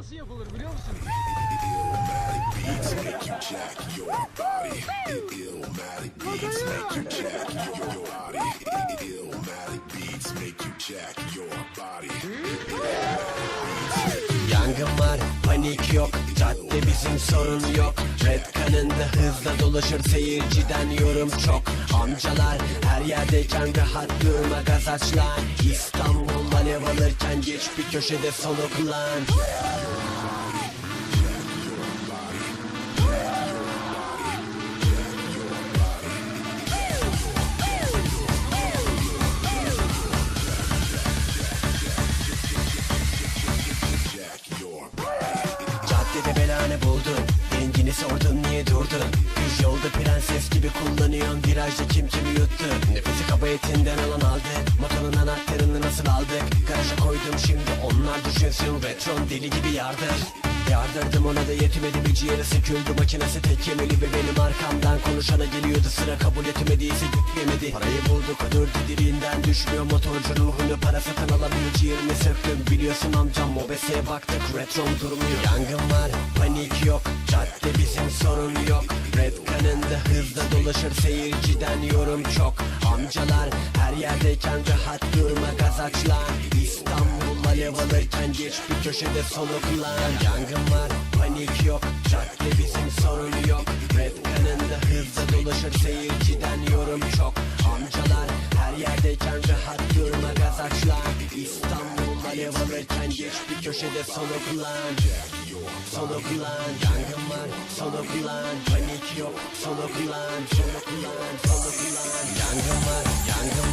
nasıl yapılır biliyor musun? Yangın var, panik yok Cadde bizim sorun yok. Red kanında hızla dolaşır Seyirciden yorum çok. Amcalar her yerdeyken rahat durma gaz aç lan. İstanbul alev alırken geç bir köşede soluklan Rengini sordun niye durdun Düz yolda prenses gibi kullanıyorsun Virajda kim kimi yuttu. Nefesi kaba etinden alan aldı. Motorun anahtarını nasıl aldık? Garaja koydum şimdi onlar düşünsün Retron deli gibi yardır. Yardırdım ona da yetmedi bir ciğeri söküldü makinesi tek yemeli ve benim konuşana geliyordu sıra kabul etmediyse yemedi Parayı bulduk ödür didiriğinden düşmüyor motorcu ruhunu. Para satın alabilir ciğerini söktüm. Biliyorsun amcam mobeseye baktık retrom durmuyor. Yangın var panik yok cadde bizim sorun yok. Red kanında hızla dolaşır seyirciden yorum çok. Amcalar her yerdeyken rahat durma gaz aç lan. İstanbul alev alırken geç bir köşede soluklan. Yangın var panik yok cadde bizim sorun yok dolaşır seyirciden yorum çok. Amcalar her yerdeyken rahat durma gaz aç lan İstanbul alev alırken geç bir köşede soluklan Soluklan Yangın var soluklan Panik yok soluklan Soluklan soluklan Yangın var yangın